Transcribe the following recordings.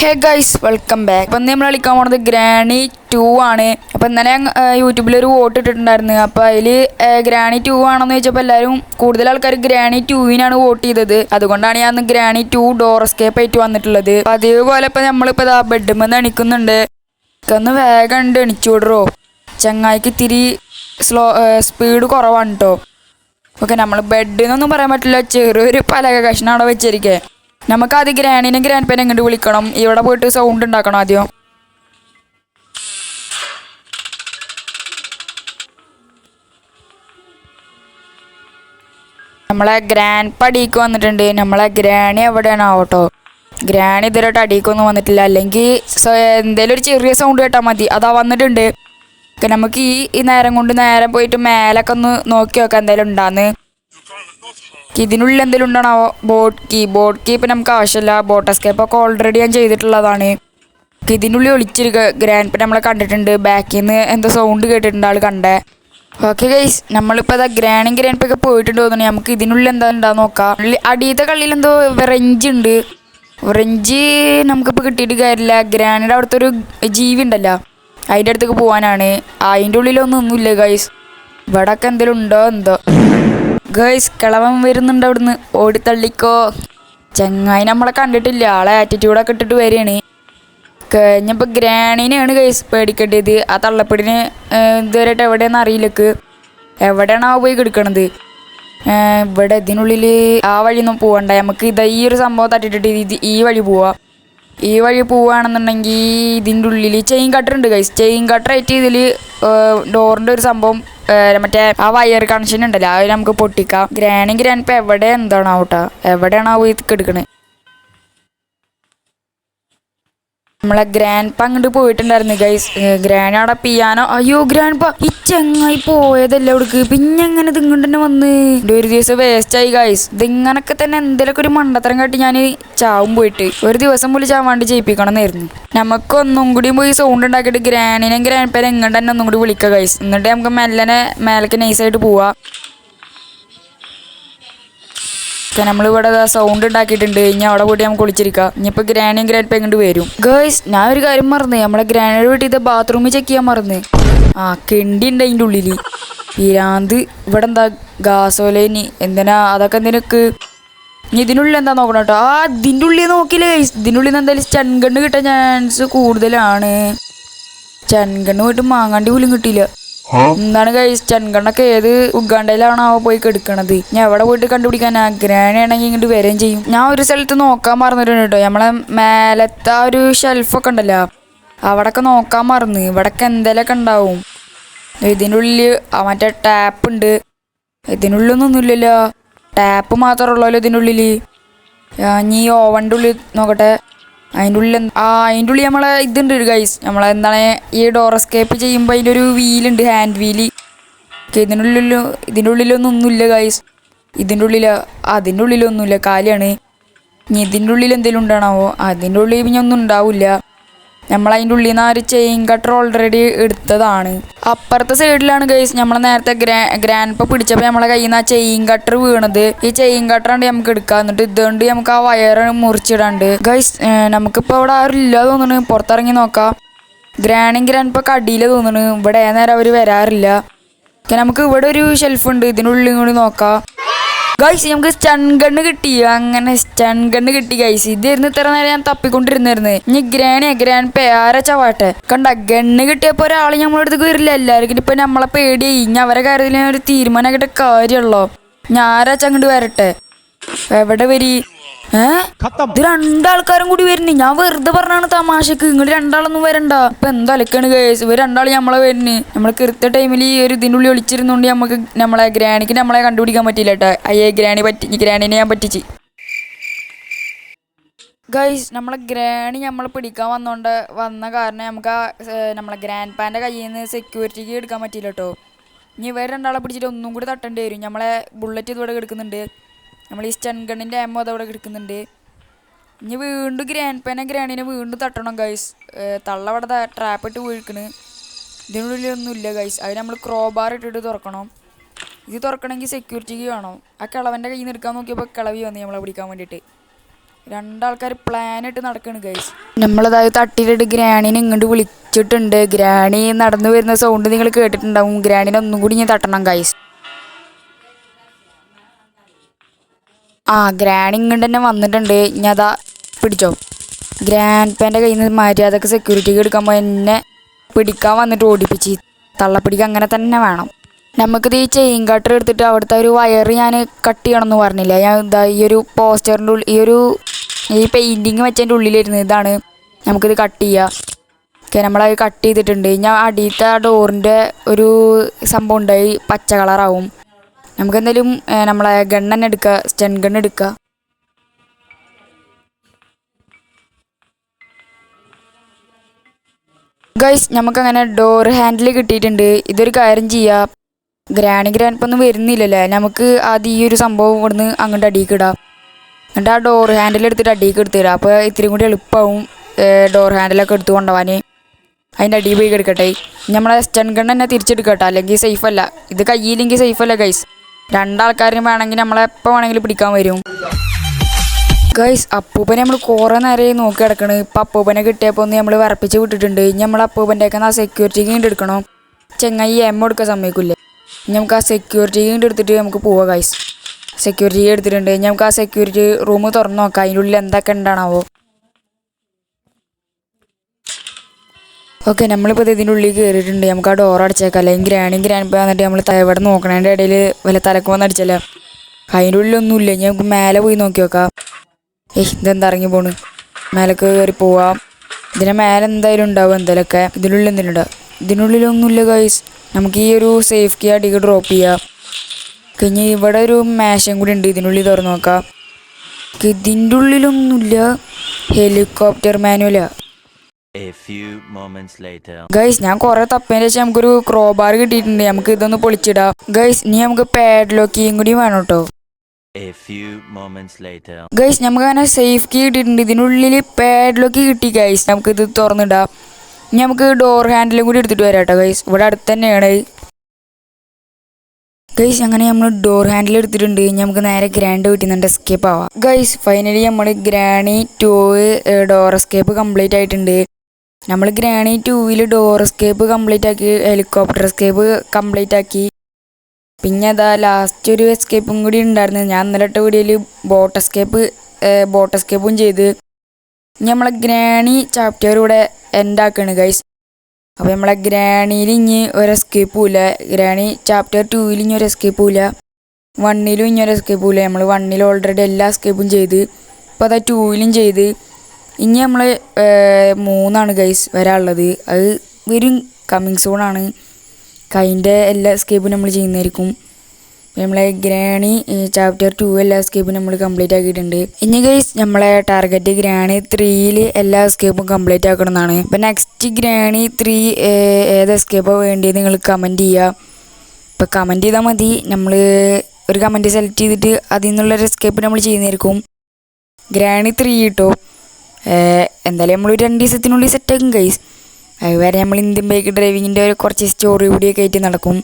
Hey guys welcome back അപ്പം നമ്മൾ കളിക്കാൻ പോണത് ഗ്രാനി ടു ആണ്. അപ്പം ഇന്നലെ യൂട്യൂബിൽ ഒരു വോട്ട് ഇട്ടിട്ടുണ്ടായിരുന്നു. അപ്പോൾ അതിൽ ഗ്രാണി ടു ആണെന്ന് ചോദിച്ചപ്പോൾ എല്ലാവരും കൂടുതൽ ആൾക്കാർ ഗ്രാണി ടുവിനാണ് വോട്ട് ചെയ്തത്. അതുകൊണ്ടാണ് ഞാൻ ഗ്രാനി ടു ഡോർ എസ്കേപ്പ് ആയിട്ട് വന്നിട്ടുള്ളത്. അപ്പം അതേപോലെ ഇപ്പം നമ്മളിപ്പോൾ ഇതാ ബെഡ്മെന്ന് എണിക്കുന്നുണ്ട്. ഒന്ന് വേഗം ഉണ്ട് എണിച്ചു വിടറോ. ചങ്ങായിക്ക് ഇത്തിരി സ്ലോ സ്പീഡ് കുറവാണ് കേട്ടോ ഓക്കെ നമ്മൾ ബെഡ് എന്നൊന്നും പറയാൻ പറ്റില്ല. ചെറിയൊരു പലക കഷ്ണം അവിടെ വെച്ചിരിക്കേ. നമുക്ക് ആദ്യം ഗ്രാനിനും ഗ്രാൻഡ് പേനെ ഇങ്ങോട്ട് വിളിക്കണം? ഇവിടെ പോയിട്ട് സൗണ്ട് ഉണ്ടാക്കണം ആദ്യം. നമ്മളെ ഗ്രാൻഡ് പടിക്ക് വന്നിട്ടുണ്ട്. നമ്മളെ ഗ്രാണി എവിടെയാണ് ആവട്ടോ? ഗ്രാണി ഇതുവരെയായിട്ട് അടിക്കൊന്നും വന്നിട്ടില്ല. അല്ലെങ്കിൽ എന്തെങ്കിലും ഒരു ചെറിയ സൗണ്ട് കേട്ടാൽ മതി. അതാ വന്നിട്ടുണ്ട്. നമുക്ക് ഈ നേരം കൊണ്ട് നേരെ പോയിട്ട് മേലൊക്കെ ഒന്ന് നോക്കി നോക്കാം. എന്തായാലും ഉണ്ടാന്ന്. ഇതിനുള്ളിൽ എന്തെങ്കിലും ഉണ്ടാണോ ബോട്ട് കീ ബോട്ട് കീ. ഇപ്പം നമുക്ക് ആവശ്യമില്ല. ബോട്ട് എസ്കേപ്പ് ഒക്കെ ഓൾറെഡി ഞാൻ ചെയ്തിട്ടുള്ളതാണ്. ഇതിനുള്ളിൽ ഒളിച്ചിരിക്കുക ഗ്രാൻഡ് ഇപ്പം നമ്മളെ കണ്ടിട്ടുണ്ട്. ബാക്കിൽ നിന്ന് എന്തോ സൗണ്ട് കേട്ടിട്ടുണ്ട് ആൾ കണ്ടേ. ഓക്കെ ഗൈസ് നമ്മളിപ്പോൾ അതാ ഗ്രാനും ഗ്രാൻഡ് ഒക്കെ പോയിട്ടുണ്ട് തോന്നുന്നു നമുക്ക് ഇതിനുള്ളിൽ എന്താ ഉണ്ടാകുന്ന നോക്കാം. അടിയത്തെ കള്ളിയിൽ എന്തോ റെഞ്ച് ഉണ്ട്. റെഞ്ച് നമുക്കിപ്പോൾ കിട്ടിയിട്ട് കാര്യമില്ല. ഗ്രാനിയുടെ അവിടുത്തെ ഒരു ജീവി ഉണ്ടല്ലോ. അതിന്റെ അടുത്തേക്ക് പോകാനാണ് അതിന്റെ ഉള്ളിലൊന്നും ഒന്നുമില്ല ഗൈസ് ഇവിടെ ഒക്കെ എന്തെങ്കിലും ഉണ്ടോ എന്തോ. ഗൈസ് കിളവൻ വരുന്നുണ്ട് അവിടുന്ന്. ഓടിത്തള്ളിക്കോ. ചങ്ങായി നമ്മളെ കണ്ടിട്ടില്ല. ആളെ ആറ്റിറ്റ്യൂഡൊക്കെ ഇട്ടിട്ട് വരികയാണ്. കഴിഞ്ഞപ്പോൾ ഗ്രാണീനെയാണ് ഗൈസ് പേടിക്കേണ്ടത്. ആ തള്ളപ്പെടിന് ഇതുവരെയായിട്ട് എവിടെയാണെന്ന് അറിയില്ലക്ക് എവിടെയാണ് പോയി കിടക്കണത്? ഇവിടെ ഇതിനുള്ളിൽ ആ വഴിയൊന്നും പോകണ്ട നമുക്ക് ഇതാ ഈ ഒരു സംഭവം തട്ടിട്ടിട്ട് ഇത് ഈ വഴി പോവാ. ഈ വഴി പോവുകയാണെന്നുണ്ടെങ്കിൽ ഇതിന്റെ ഉള്ളിൽ ചെയിൻ കട്ടർ ഉണ്ട് ഗൈസ് ചെയിൻ കട്ടർ ആയിട്ട് ഇതിൽ ഡോറിന്റെ ഒരു സംഭവം മറ്റേ ആ വയർ കണക്ഷൻ ഉണ്ടല്ലോ അത് നമുക്ക് പൊട്ടിക്കാം. ഗ്രാനും ഇപ്പം എവിടെ എന്താണ് ആവട്ടെ എവിടെയാണ് ആ പോയി കിടക്കണത് നമ്മളെ ഗ്രാൻഡ് പ അങ്ങോട്ട് പോയിട്ടുണ്ടായിരുന്നു ഗൈസ് ഗ്രാൻഡ് അവിടെ പിയാനോ? അയ്യോ ഗ്രാൻഡ് പ ഈ ചെങ്ങായി പോയതല്ലേ അവിടേക്ക്. പിന്നെ എങ്ങനെ ഇത് ഇങ്ങോട്ട് തന്നെ വന്ന്? ഒരു ദിവസം വേസ്റ്റ് ആയി ഗൈസ് ഇതിങ്ങനൊക്കെ തന്നെ എന്തെങ്കിലുമൊക്കെ ഒരു മണ്ടത്തരം കാട്ടി ഞാൻ ചാവും പോയിട്ട്. ഒരു ദിവസം പോലും ചാവാണ്ട് ചെയ്യിപ്പിക്കണം എന്നായിരുന്നു നമുക്ക് ഒന്നും കൂടി പോയി സൗണ്ട് ഉണ്ടാക്കിയിട്ട് ഗ്രാനിനെ ഗ്രാൻഡ് പേരെ എങ്ങോട്ട് തന്നെ ഒന്നും കൂടി വിളിക്കുക ഗൈസ് എന്നിട്ട് നമുക്ക് മെല്ലനെ മേലേക്ക് നൈസായിട്ട് പോവാം. ഒക്കെ നമ്മളിവിടെ സൗണ്ട് ഉണ്ടാക്കിയിട്ടുണ്ട്. ഇനി അവിടെ കൂടി നമുക്ക് ഒളിച്ചിരിക്കാം ഇനിയിപ്പോൾ ഗ്രാനിയും ഗ്രാൻഡ് ഇങ്ങോട്ട് വരും. ഗേഴ്സ് ഞാൻ ഒരു കാര്യം മറന്നു. നമ്മളെ ഗ്രാനഡ് വീട്ടിൽ ബാത്റൂമിൽ ചെക്ക് ചെയ്യാൻ മറന്ന്. ആ കെണ്ടി ഉണ്ട് അതിന്റെ ഉള്ളിൽ പിരാന്ത് ഇവിടെ എന്താ ഗാസോലേനി എന്തിനാ? അതൊക്കെ എന്തിനൊക്കെ ഇനി ഇതിനുള്ളിൽ എന്താ നോക്കണം കേട്ടോ? ആ ഇതിന്റെ ഉള്ളിൽ നോക്കിയില്ലേ ഇതിനുള്ളിൽ നിന്ന് എന്തായാലും ചെൺകണ്ണ് കിട്ടാൻ ചാൻസ് കൂടുതലാണ്. ചെൺകണ്ണ് പോയിട്ട് മാങ്ങാണ്ടി പോലും കിട്ടിയില്ല. എന്താണ് കഴിച്ച് ചെൺകണ്ണൊക്കെ ഏത് ഉഗാണ്ടയിലാണോ പോയി കെടുക്കണത്. ഞാൻ എവിടെ പോയിട്ട് കണ്ടുപിടിക്കാൻ ഗ്രാനാണെങ്കിൽ ഇങ്ങോട്ട് വരെയും ചെയ്യും. ഞാൻ ഒരു സ്ഥലത്ത് നോക്കാൻ മറന്നിട്ടുണ്ട് കേട്ടോ നമ്മളെ മേലത്തെ ആ ഒരു ഷെൽഫൊക്കെ ഉണ്ടല്ലോ. അവിടൊക്കെ നോക്കാൻ മറന്ന്. ഇവിടൊക്കെ എന്തെങ്കിലുമൊക്കെ ഉണ്ടാവും. ഇതിന്റെ ഉള്ളിൽ മറ്റേ ടാപ്പ് ഉണ്ട്. ഇതിനുള്ളിലൊന്നുമില്ലല്ലോ ടാപ്പ് മാത്രമേ ഉള്ളല്ലോ ഇതിന്റെ ഉള്ളിൽ ഈ ഓവന്റെ ഉള്ളിൽ നോക്കട്ടെ. അതിന്റെ ഉള്ളിൽ ആ അതിന്റെ ഉള്ളിൽ നമ്മളെ ഇതുണ്ട് ഗൈസ് നമ്മളെ എന്താണ് ഈ ഡോർ എസ്കേപ്പ് ചെയ്യുമ്പോൾ അതിന്റെ ഒരു വീലുണ്ട് ഹാൻഡ് വീൽ ഇതിന്റെ ഉള്ളിൽ ഇതിന്റെ ഉള്ളിലൊന്നും ഒന്നുമില്ല ഗൈസ് ഇതിന്റെ ഉള്ളിൽ അതിന്റെ ഉള്ളിലൊന്നുമില്ല കാലിയാണ്. ഇനി ഇതിന്റെ ഉള്ളിൽ എന്തെങ്കിലും ഉണ്ടാണാവോ? അതിന്റെ ഉള്ളിൽ പിന്നെ ഒന്നും ഉണ്ടാവില്ല. നമ്മൾ അതിന്റെ ഉള്ളിൽ നിന്ന് ആ ഒരു ചെയിൻ കട്ടർ ഓൾറെഡി എടുത്തതാണ്. അപ്പുറത്തെ സൈഡിലാണ് ഗൈസ് നമ്മൾ നേരത്തെ ഗ്രാ ഗ്രാൻഡ് ഇപ്പം പിടിച്ചപ്പോൾ നമ്മളെ കയ്യിൽ നിന്ന് ആ ചെയിൻ കട്ടർ വീണത്. ഈ ചെയിൻ കട്ടറാണ്ട് നമുക്ക് എടുക്കുക എന്നിട്ട് ഇതുകൊണ്ട് നമുക്ക് ആ വയറ് മുറിച്ചിടാണ്ട്. ഗൈസ് നമുക്കിപ്പോൾ അവിടെ ആരും ഇല്ല തോന്നുന്നു പുറത്തിറങ്ങി നോക്കാം. ഗ്രാനും ഗ്രാൻഡ് കടിയില തോന്നുന്നു ഇവിടെ നേരം അവർ വരാറില്ല. നമുക്ക് ഇവിടെ ഒരു ഷെൽഫ് ഉണ്ട്. ഇതിനുള്ളിൽ കൂടി നോക്കാം. ഗൈസ് നമുക്ക് സ്റ്റൺ ഗണ്ണ് കിട്ടി. അങ്ങനെ സ്റ്റൺ ഗണ്ണ് കിട്ടി ഗൈസ് ഇതിരുന്ന് ഇത്ര നേരം ഞാൻ തപ്പിക്കൊണ്ടിരുന്നായിരുന്നു. ഇനി ഗ്രാനിയാ ഗ്രാൻ പേര ചവാട്ടെ? കണ്ട ഗണ്ണ് കിട്ടിയപ്പോ ഒരാൾ നമ്മളെ അടുത്ത് വരില്ല എല്ലാവർക്കും ഇപ്പൊ നമ്മളെ പേടിയായി ഇനി അവരെ കാര്യത്തിൽ ഒരു തീരുമാനമാക്കിയിട്ട് കാര്യമുള്ളോ? ഞായറാഴ്ച അങ്ങോട്ട് വരട്ടെ? എവിടെ വരി? ഇത് രണ്ടാൾക്കാരും കൂടി വരുന്നേ. ഞാൻ വെറുതെ പറഞ്ഞാണ് തമാശക്ക്. ഇങ്ങോട്ട് രണ്ടാളൊന്നും വരണ്ട. ഇപ്പൊ എന്താ അലക്കാണ് കേസ് ഇവർ രണ്ടാളും നമ്മളെ വരുന്നു. നമ്മൾ കൃത്യ ടൈമിൽ ഈ ഒരു ഇതിനുള്ളിൽ ഒളിച്ചിരുന്നോണ്ട് നമുക്ക് നമ്മളെ ഗ്രാനിക്ക് നമ്മളെ കണ്ടുപിടിക്കാൻ പറ്റിയില്ല കേട്ടോ അയ്യേ ഗ്രാനി പറ്റി ഗ്രാനിനെ ഞാൻ പറ്റിച്ച്. ഗൈസ് നമ്മളെ ഗ്രാനി നമ്മളെ പിടിക്കാൻ വന്നോണ്ട് വന്ന കാരണം നമുക്ക് ആ നമ്മളെ ഗ്രാൻഡ് പാന്റെ കയ്യിൽ നിന്ന് സെക്യൂരിറ്റിക്ക് എടുക്കാൻ പറ്റിയില്ല കേട്ടോ ഇനി ഇവർ രണ്ടാളെ പിടിച്ചിട്ട് ഒന്നും കൂടി തട്ടേണ്ടി വരും. നമ്മളെ ബുള്ളറ്റ് ഇതുവരെ കിടക്കുന്നുണ്ട്. നമ്മൾ ഈ സ്റ്റൺ ഗണ്ണിന്റെ ആമോ അതവിടെ കിടക്കുന്നുണ്ട്. ഇനി വീണ്ടും ഗ്രാൻഡ് പേനെ ഗ്രാൻഡിനെ വീണ്ടും തട്ടണം ഗൈസ് തള്ളവിടെ ട്രാപ്പിട്ട് വീഴ്ക്കണ്. ഇതിനുള്ളിലൊന്നും ഇല്ല ഗൈസ് അത് നമ്മൾ ക്രോബാർ ഇട്ടിട്ട് തുറക്കണം. ഇത് തുറക്കണമെങ്കിൽ സെക്യൂരിറ്റിക്ക് വേണം. ആ കിളവന്റെ കയ്യിൽ നിന്ന് എടുക്കാൻ നോക്കിയപ്പോൾ കിളവി വന്നു നമ്മളെ പിടിക്കാൻ വേണ്ടിയിട്ട്. രണ്ടാൾക്കാർ പ്ലാൻ ഇട്ട് നടക്കുകയാണ് ഗൈസ് നമ്മളതായത് തട്ടിയിലിട്ട് ഗ്രാനിനെ ഇങ്ങോട്ട് വിളിച്ചിട്ടുണ്ട്. ഗ്രാണി നടന്നു വരുന്ന സൗണ്ട് നിങ്ങൾ കേട്ടിട്ടുണ്ടാവും. ഗ്രാനിനെ ഒന്നും കൂടി ഞാൻ തട്ടണം ഗൈസ് ആ ഗ്രാൻഡ് ഇങ്ങോട്ട് തന്നെ വന്നിട്ടുണ്ട്. ഞാൻ അതാ പിടിച്ചോ. ഗ്രാൻഡ് പാന്റെ കയ്യിൽ നിന്ന് മര്യാദയ്ക്ക് സെക്യൂരിറ്റിക്ക് എടുക്കുമ്പോൾ എന്നെ പിടിക്കാൻ വന്നിട്ട് ഓടിപ്പിച്ച്. തള്ളപ്പിടിക്ക് അങ്ങനെ തന്നെ വേണം. നമുക്കിത് ഈ ചെയിൻ കട്ടർ എടുത്തിട്ട് അവിടുത്തെ ഒരു വയർ ഞാൻ കട്ട് ചെയ്യണമെന്ന് പറഞ്ഞില്ല? ഞാൻ ഇതാ ഈ ഒരു പോസ്റ്ററിന്റെ ഉള്ളിൽ ഈ ഒരു ഈ പെയിന്റിങ് വെച്ചതിന്റെ ഉള്ളിലിരുന്ന് ഇതാണ് നമുക്കിത് കട്ട് ചെയ്യുക ഓക്കെ നമ്മളത് കട്ട് ചെയ്തിട്ടുണ്ട്. ഞാൻ അടിയിലത്തെ ആ ഡോറിന്റെ ഒരു സംഭവം ഉണ്ടായി. പച്ച കളറാവും നമുക്ക് എന്തായാലും നമ്മളെ ഗൺ തന്നെ എടുക്കുക സ്റ്റൺ ഗൺ എടുക്കുക ഗൈസ് നമുക്കങ്ങനെ ഡോർ ഹാൻഡിൽ കിട്ടിയിട്ടുണ്ട്. ഇതൊരു കാര്യം ചെയ്യാം. ഗ്രാനി ഗ്രാൻഡ് ഇപ്പം വരുന്നില്ലല്ലേ? നമുക്ക് ആദ്യം ഈ ഒരു സംഭവം ഇവിടുന്ന് അങ്ങോട്ട് അടിയിക്ക് ഇടാം. എന്നിട്ട് ആ ഡോർ ഹാൻഡിൽ എടുത്തിട്ട് അടിയിക്ക് എടുത്തിടാം അപ്പോൾ ഇത്തിരി കൂടി എളുപ്പമാവും ഡോർ ഹാൻഡിലൊക്കെ എടുത്തു കൊണ്ടുപോകാൻ അതിന്റെ അടിയിൽ പോയി എടുക്കട്ടെ. നമ്മളെ സ്റ്റൺ ഗൺ തന്നെ തിരിച്ചെടുക്കട്ടെ. അല്ലെങ്കിൽ സേഫ് അല്ല. ഇത് കയ്യിലെങ്കിൽ സേഫ് അല്ല ഗൈസ്. രണ്ടാൾക്കാരും വേണമെങ്കിൽ നമ്മളെ എപ്പോൾ വേണമെങ്കിലും പിടിക്കാൻ വരും. ഗൈസ് അപ്പൂപ്പനെ നമ്മൾ കുറേ നേരം നോക്കി കിടക്കണ് ഇപ്പം അപ്പൂപ്പനെ കിട്ടിയപ്പോൾ ഒന്ന് നമ്മൾ വിറപ്പിച്ച് വിട്ടിട്ടുണ്ട്. ഇനി നമ്മൾ അപ്പൂപ്പന്റെ ഒക്കെ ആ സെക്യൂരിറ്റി കീണ്ട് എടുക്കണം ചെങ്ങായി എം എടുക്കാൻ സമ്മതിക്കില്ലേ? നമുക്ക് ആ സെക്യൂരിറ്റി കീണ്ട് എടുത്തിട്ട് നമുക്ക് പോവാം ഗൈസ് സെക്യൂരിറ്റി എടുത്തിട്ടുണ്ട്. നമുക്ക് ആ സെക്യൂരിറ്റി റൂം തുറന്ന് നോക്കാം. അതിന്റെ ഉള്ളിൽ എന്തൊക്കെ ഉണ്ടാണാവോ ഓക്കെ നമ്മളിപ്പോൾ ഇതിന്റെ ഉള്ളിൽ കയറിയിട്ടുണ്ട് നമുക്ക് ആ ഡോർ അടച്ചേക്കാം. അല്ലെങ്കിൽ ഗ്രാണി ഗ്രാൻഡ് വന്നിട്ട് നമ്മൾ ഇവിടെ നോക്കണതിന്റെ ഇടയിൽ വല്ല തലക്ക് വന്ന് അടിച്ചല്ലേ അതിന്റെ ഉള്ളിലൊന്നുമില്ല. ഇനി നമുക്ക് മേലെ പോയി നോക്കി നോക്കാം. ഏഹ് ഇതെന്താ ഇറങ്ങി പോണു? മേലേക്ക് കയറി പോവാം. ഇതിന്റെ മേലെ എന്തായാലും ഉണ്ടാവും എന്തായാലൊക്കെ ഇതിനുള്ളിൽ എന്തെങ്കിലും ഉണ്ടാവും ഇതിനുള്ളിലൊന്നുമില്ല ഗൈസ് നമുക്ക് ഈ ഒരു സേഫ് കീ അടിക്ക് ഡ്രോപ്പ് ചെയ്യാം. കഴിഞ്ഞ് ഇവിടെ ഒരു മേശയും കൂടി ഉണ്ട്. ഇതിനുള്ളിൽ തുറന്നു നോക്കാം. ഇതിന്റെ ഉള്ളിലൊന്നുമില്ല. ഹെലികോപ്റ്റർ മാനുവലാ ഗൈസ് ഞാൻ കുറെ തപ്പേന്റെ വെച്ചാൽ നമുക്കൊരു ക്രോബാർ കിട്ടിയിട്ടുണ്ട്. നമുക്ക് ഇതൊന്ന് പൊളിച്ചിടാം. ഗൈസ് ഇനി നമുക്ക് പാഡ് ലോക്കിയും കൂടി വേണം കേട്ടോ. A few moments later. Guys നമുക്ക് അങ്ങനെ സേഫ് കീ കിട്ടിയിട്ടുണ്ട്. ഇതിനുള്ളിൽ പാഡ് പാഡ്ലോക്ക് കിട്ടി ഗൈസ് നമുക്ക് ഇത് തുറന്നിടാം. ഇനി നമുക്ക് ഡോർ ഹാൻഡിലും കൂടി എടുത്തിട്ട് വരാം കേട്ടോ ഗൈസ് ഇവിടെ അടുത്ത് തന്നെയാണ്. ഗൈസ് അങ്ങനെ നമ്മൾ ഡോർ ഹാൻഡിൽ എടുത്തിട്ടുണ്ട്. നമുക്ക് നേരെ ഗ്രാൻഡ് വീട്ടിൽ നിന്ന് എസ്കേപ്പ് ആവാം. ഗൈസ് ഫൈനലി നമ്മൾ granny two door escape complete ആയിട്ടുണ്ട്. നമ്മൾ ഗ്രാണി ടൂവിൽ ഡോർ എസ്കേപ്പ് കംപ്ലീറ്റ് ആക്കി ഹെലികോപ്റ്റർ എസ്കേപ്പ് കംപ്ലീറ്റ് ആക്കി. പിന്നെ അതാ ലാസ്റ്റ് ഒരു എസ്കേപ്പും കൂടി ഉണ്ടായിരുന്നു. ഞാൻ ഇന്നലെ ഇട്ട വീഡിയോയിൽ ബോട്ട് എസ്കേപ്പ് ബോട്ട് എസ്കേപ്പും ചെയ്ത്. നമ്മളെ ഗ്രാണി ചാപ്റ്റർ ഇവിടെ എൻഡ് ആക്കാണ് ഗൈസ് അപ്പോൾ നമ്മളെ ഗ്രാണിയിൽ ഇനി ഒരു എസ്കേപ്പും ഇല്ല. ഗ്രാണി ചാപ്റ്റർ ടൂവിൽ ഇനി ഒരു എസ്കേപ്പും ഇല്ല. വണ്ണിലും ഇനി ഒരു എസ്കേപ്പും ഇല്ല. നമ്മൾ വണ്ണിൽ ഓൾറെഡി എല്ലാ എസ്കേപ്പും ചെയ്ത്. ഇപ്പോൾ അതാ ടൂവിലും ചെയ്ത്. ഇനി നമ്മൾ മൂന്നാണ് ഗൈസ് വരാനുള്ളത്. അത് വരും. കമ്മിങ് സൂണാണ് കൈന്റെ എല്ലാ എസ്കേപ്പും നമ്മൾ ചെയ്യുന്നതായിരിക്കും. നമ്മളെ ഗ്രാണി ചാപ്റ്റർ ടു എല്ലാ എസ്കേപ്പും നമ്മൾ കംപ്ലീറ്റ് ആക്കിയിട്ടുണ്ട്. ഇനി ഗൈസ് നമ്മളെ ടാർഗറ്റ് ഗ്രാണി ത്രീയിൽ എല്ലാ എസ്കേപ്പും കംപ്ലീറ്റ് ആക്കണം എന്നാണ്. ഇപ്പം നെക്സ്റ്റ് ഗ്രാണി ത്രീ ഏത് എസ്കേപ്പാണ് വേണ്ടിയത് നിങ്ങൾ കമന്റ് ചെയ്യുക ഇപ്പം കമന്റ് ചെയ്താൽ മതി. നമ്മൾ ഒരു കമന്റ് സെലക്ട് ചെയ്തിട്ട് അതിൽ നിന്നുള്ളൊരു എസ്കേപ്പ് നമ്മൾ ചെയ്യുന്നതായിരിക്കും. ഗ്രാണി ത്രീ കിട്ടോ എന്തായാലും നമ്മൾ രണ്ട് ദിവസത്തിനുള്ളിൽ സെറ്റാക്കും കൈസ് അതുവരെ നമ്മൾ ഇന്ത്യൻ ബൈക്ക് ഡ്രൈവിങ്ങിന്റെ ഒരു കുറച്ച് സ്റ്റോറി കൂടിയൊക്കെ ആയിട്ട് നടക്കും.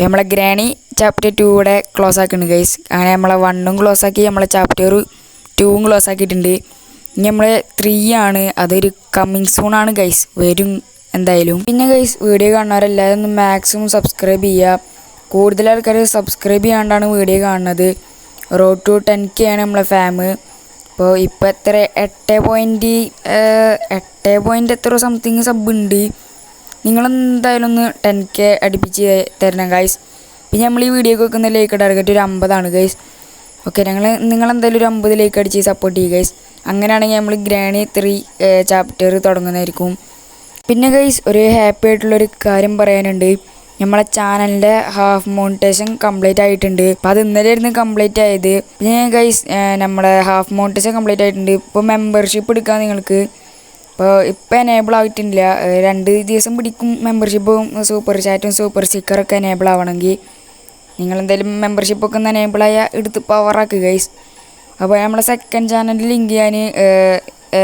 നമ്മളെ ഗ്രാണി ചാപ്റ്റർ ടു കൂടെ ക്ലോസ് ആക്കുന്നുണ്ട് ഗൈസ് അങ്ങനെ നമ്മളെ വണ്ണും ക്ലോസ് ആക്കി നമ്മളെ ചാപ്റ്റർ ടൂവും ക്ലോസ് ആക്കിയിട്ടുണ്ട്. ഇനി നമ്മൾ ത്രീ ആണ് അതൊരു കമ്മിങ് സൂൺ ആണ് ഗൈസ് വരും എന്തായാലും. പിന്നെ ഗൈസ് വീഡിയോ കാണുന്നവരെല്ലാവരും ഒന്ന് മാക്സിമം സബ്സ്ക്രൈബ് ചെയ്യുക കൂടുതൽ ആൾക്കാർ സബ്സ്ക്രൈബ് ചെയ്യാണ്ടാണ് വീഡിയോ കാണുന്നത്. റോഡ് ടു ടെൻ കെ ആണ് നമ്മളെ ഫാം അപ്പോൾ ഇപ്പോൾ എത്ര? എട്ട് പോയിന്റ് എട്ട് പോയിന്റ് എത്ര സംതിങ് സബ് ഉണ്ട്. നിങ്ങളെന്തായാലും ഒന്ന് ടെൻ കെ അടുപ്പിച്ച് തരണം ഗൈസ് പിന്നെ നമ്മൾ ഈ വീഡിയോക്ക് വെക്കുന്ന ലൈക്ക് ടാർഗറ്റ് ഒരു അമ്പതാണ് ഗൈസ് ഓക്കെ ഞങ്ങൾ നിങ്ങളെന്തായാലും ഒരു അമ്പത് ലൈക്ക് അടിച്ച് സപ്പോർട്ട് ചെയ്യുക ഗൈസ് അങ്ങനെയാണെങ്കിൽ നമ്മൾ ഗ്രാണി ത്രീ ചാപ്റ്റർ തുടങ്ങുന്നതായിരിക്കും. പിന്നെ ഗൈസ് ഒരു ഹാപ്പി ആയിട്ടുള്ളൊരു കാര്യം പറയാനുണ്ട്. നമ്മളെ ചാനലിന്റെ ഹാഫ് മോണിറ്റേഷൻ കംപ്ലീറ്റ് ആയിട്ടുണ്ട്. അപ്പോൾ അത് ഇന്നലെ ആയിരുന്നു കംപ്ലീറ്റ് ആയത്. പിന്നെ ഗൈസ് നമ്മുടെ ഹാഫ് മോണിറ്റേഷൻ കംപ്ലീറ്റ് ആയിട്ടുണ്ട്. ഇപ്പോൾ മെമ്പർഷിപ്പ് എടുക്കാൻ നിങ്ങൾക്ക്. ഇപ്പോൾ ഇപ്പോൾ എനേബിൾ ആയിട്ടില്ല. രണ്ട് ദിവസം പിടിക്കും മെമ്പർഷിപ്പും സൂപ്പർ ചാറ്റും സൂപ്പർ സ്റ്റിക്കറൊക്കെ എനേബിൾ ആവണമെങ്കിൽ. നിങ്ങൾ എന്തായാലും മെമ്പർഷിപ്പൊക്കെ ഒന്ന് എനേബിൾ ആയാൽ എടുത്ത് പവറാക്കുക ഗൈസ് അപ്പോൾ നമ്മളെ സെക്കൻഡ് ചാനലിൽ ലിങ്ക് ഞാൻ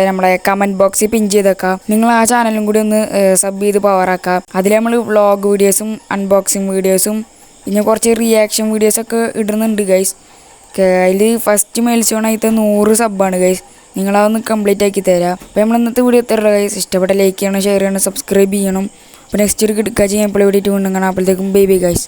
നമ്മളെ കമന്റ് ബോക്സിൽ പിൻ ചെയ്തേക്കാം. നിങ്ങൾ ആ ചാനലും കൂടി ഒന്ന് സബ് ചെയ്ത് പവറാക്കാം അതിൽ നമ്മൾ വ്ളോഗ് വീഡിയോസും അൺബോക്സിങ് വീഡിയോസും പിന്നെ കുറച്ച് റിയാക്ഷൻ വീഡിയോസൊക്കെ ഇടുന്നുണ്ട് ഗൈസ് അതിൽ ഫസ്റ്റ് മൈൽസ്റ്റോൺ ആയിട്ട് നൂറ് സബ്ബാണ് ഗൈസ് നിങ്ങളതൊന്ന് കംപ്ലീറ്റ് ആക്കി തരാം. അപ്പോൾ നമ്മൾ ഇന്നത്തെ വീഡിയോ എത്ര ഗൈസ് ഇഷ്ടപ്പെട്ട ലൈക്ക് ചെയ്യണം ഷെയർ ചെയ്യണം സബ്സ്ക്രൈബ് ചെയ്യണം. അപ്പോൾ നെക്സ്റ്റ് ഒരു കിടക്കാച്ച് ഞാൻ ഇപ്പോൾ ഇവിടെ വീണ്ടും കാണാം. അപ്പോഴത്തേക്കും ബേബി ഗൈസ്